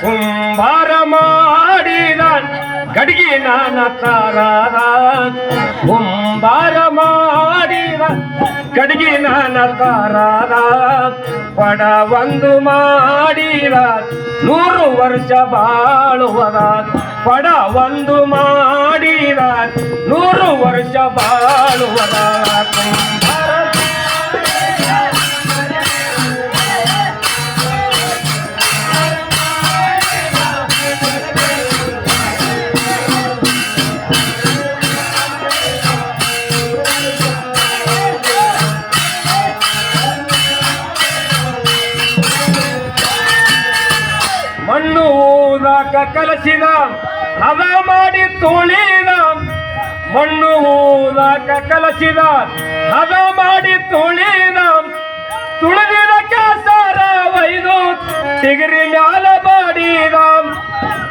ಕುಂಬಾರ ಮಾಡಿದ ಗಡಿಗೆ ನಾನ ತಾರಾದ. ಕುಂಬಾರ ಮಾಡಿದ ಗಡಿಗೆ ನಾನ ತಾರಾದ. ಪಡ ಒಂದು ಮಾಡಿದ ನೂರು ವರ್ಷ ಬಾಳುವದ. ಪಡ ಒಂದು ಮಾಡಿದ ನೂರು ವರ್ಷ ಬಾಳುವದ. ಕುಂಬಾರ ಕಲಸಿದ ಹದ ಮಾಡಿ ತುಳಿದ, ಮಣ್ಣು ಊದಾಕ ಕಲಸಿದ ಹದ ಮಾಡಿ ತುಳಿದ, ತುಳಿದಿದ ಕೆಸರ ಒಯ್ದು ತಿಗರಿ ಮ್ಯಾಲ ಬಾಡಿದ.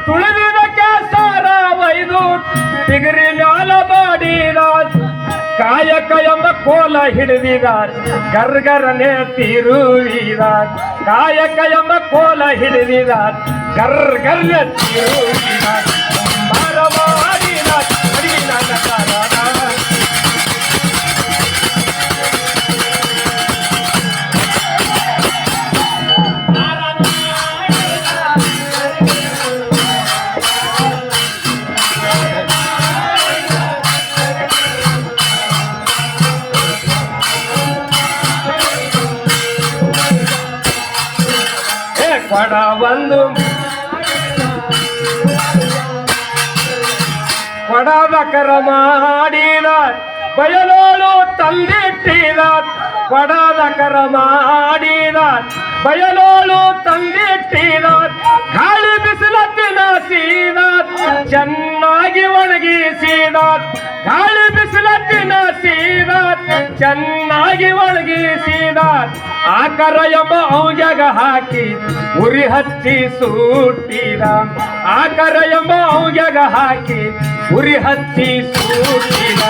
ತುಳಿದಿದ ಕೆಸರ ಒಯ್ದು ತಿಗರಿ ಮ್ಯಾಲ ಬಾಡಿದ. ಕಾಯಕ ಎಂಬ ಕೋಲ ಹಿಡಿದಿದ, ಗರ್ಗರನೆ ತಿರುವಿದ. ಕಾಯಕ ಎಂಬ ಕೋಲ ಹಿಡಿದಿದ. ಗರ್ಗರ್ನೆ ತಿರುವಿದ ಕೊಡ ಒಂದು ಕೊಡದ ಕರ ಮಾಡಿದ ಬಯಲೋಳು ತಂದಿಟ್ಟಿದ ಪಡದ ಕರ ಮಾಡಿದ ಬಯಲೋಳು ತಂದಿಟ್ಟಿದ ಗಾಳಿ ಬಿಸಿಲತ್ತಿನ ಸೀದ ಚೆನ್ನಾಗಿ ಒಣಗಿಸಿದ. ಗಾಳಿ ಬಿಸಿಲತ್ತಿನ ಸೀದ ಚೆನ್ನಾಗಿ ಒಣಗಿಸಿದ ಆಕರ ಎಂಬ ಔಜಗ ಹಾಕಿ ಉರಿ ಹಚ್ಚಿ ಸೂಟಿದ ಆಕರ ಎಂಬ ಔಜಗ ಹಾಕಿ ಉರಿ ಹಚ್ಚಿ ಸೂಟಿದ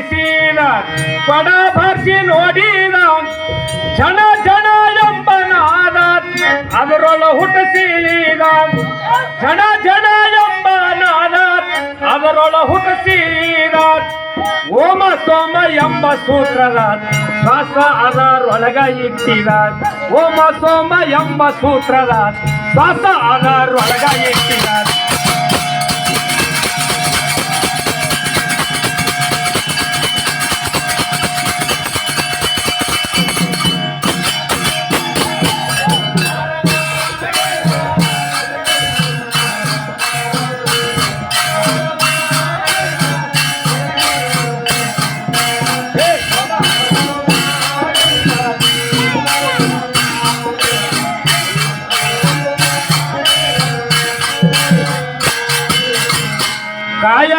ಆರಿಸಿದ ಪಡ ಬರ್ಸಿ ನೋಡಿದ ಜನ ಜನ ಎಂಬ ನಾದ ಅದರೊಳ ಹುಟ್ಟಿಸಿದ. ಜನ ಜನ ಎಂಬ ನಾದ ಅದರೊಳ ಹುಟ್ಟಿಸಿದ. ಓಮ ಸೋಮ ಎಂಬ ಸೂತ್ರದ ಶ್ವಾಸ ಅದರೊಳಗ ಇಟ್ಟಿದ. ಓಮ ಸೋಮ ಎಂಬ ಸೂತ್ರದ ಶ್ವಾಸ ಅದರೊಳಗ ಇಟ್ಟಿದ.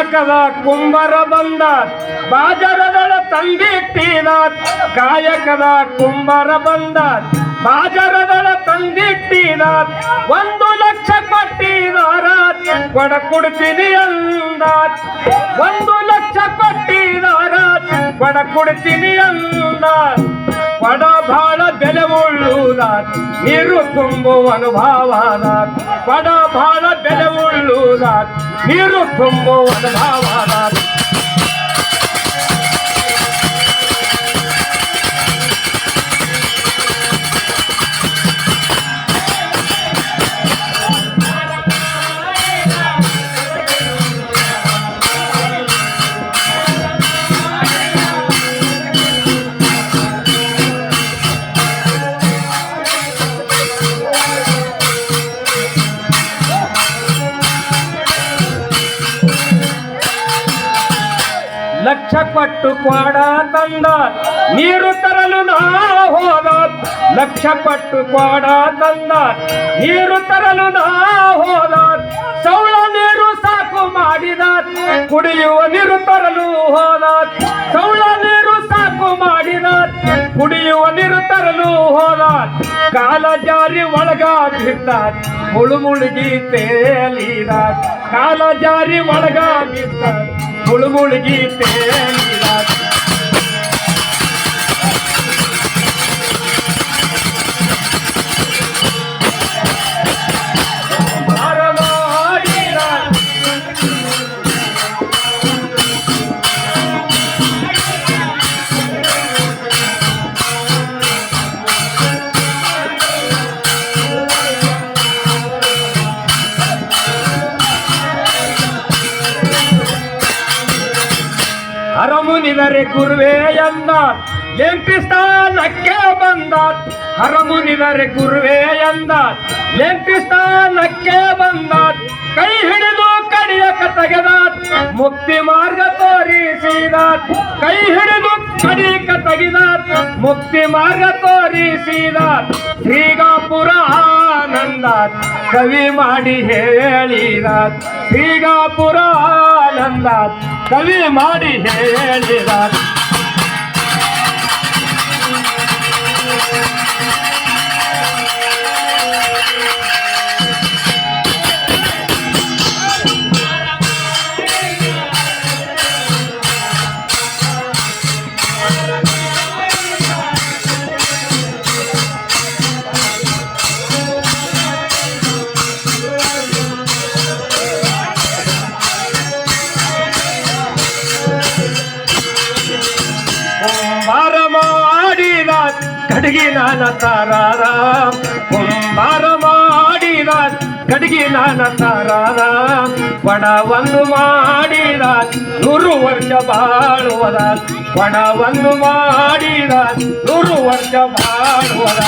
ಕಾಯಕದ ಕುಂಬರ ಬಂದ ಬಾಜರದಳ ತಂದಿಟ್ಟಿದ ಕಾಯಕದ ಕುಂಬರ ಬಂದ ಬಾಜರದಳ ತಂದಿಟ್ಟಿದ ಒಂದು ಲಕ್ಷ ಕೊಟ್ಟಿದಾರ ಕೊಡ ಕೊಡ್ತೀನಿ ಅಂದ ಒಂದು ಲಕ್ಷ ಕೊಟ್ಟಿದಾರ ಕೊಡ ಕೊಡ್ತೀನಿ ಅಂದ ಕೊಡ ಬಹಳ ಬೆಲೆ ಉಳ್ಳುದಾರ್ ನೀರು ತುಂಬುವ ಅನುಭವದ ಕೊಡ ಬಹಳ ಬೆಲೆ ಉಳ್ಳುದ ನೀರು ತುಂಬುವ ಅನುಭವದ ಪಟ್ಟು ಕ್ವಾಡ ತಂದ. ನೀರು ತರಲು ನಾ ಹೋದ. ಲಕ್ಷ ಪಟ್ಟು ಕ್ವಾಡ ತಂದ. ನೀರು ತರಲು ನಾ ಹೋದ. ಸೌಳ ನೀರು ಸಾಕು ಮಾಡಿದ. ಕುಡಿಯುವ ನೀರು ತರಲು ಹೋದ. ಸೌಳ ನೀರು ಸಾಕು ಮಾಡಿದ. ಕುಡಿಯುವ ನೀರು ತರಲು ಹೋದ. ಕಾಲ ಜಾರಿ ಒಳಗ ಮುಳು ಮುಳುಗಿ ತೇಲಿದ. ಕಾಲ ಜಾರಿ ಒಳಗ ಬಿದ್ದ ಮುಳು ಹರಮುನಿದರೆ ಗುರುವೇ ಎಂದ ಎಂಟಿ ಸ್ಥಾನಕ್ಕೆ ಬಂದ ಹರಮುನಿದರೆ ಗುರುವೇ ಎಂದ ಎಂಟಿ ಸ್ಥಾನಕ್ಕೆ ಬಂದ ಕೈ ಹಿಡಿದು ಕಡಿಯಕ ತೆಗೆದ ಮುಕ್ತಿ ಮಾರ್ಗ ತೋರಿಸಿದ ಕೈ ಹಿಡಿದು ಕಡಿಯಕ ತೆಗೆದ ಮುಕ್ತಿ ಮಾರ್ಗ ತೋರಿಸಿದ ಶ್ರೀಗಾಪುರ ಆನಂದ ಕವಿ ಮಾಡಿ ಹೇಳಿದ ಶ್ರೀಗಾಪುರ ಆನಂದ ಕವಿ ಮಾಡಿ ಹೇಳಿದ ಕುಂಬಾರ ಕಡಗಿನ ತಾರಾರ ಕುಂಬಾರ ಮಾಡಿದ ಕಡಗಿನ ತಾರಾರ ಬಣವನ್ನು ಮಾಡಿದ ನೂರು ವರ್ಷ ಬಾಳುವದ ಬಣವನ್ನು ಮಾಡಿದ ನೂರು ವರ್ಷ ಬಾಳುವದ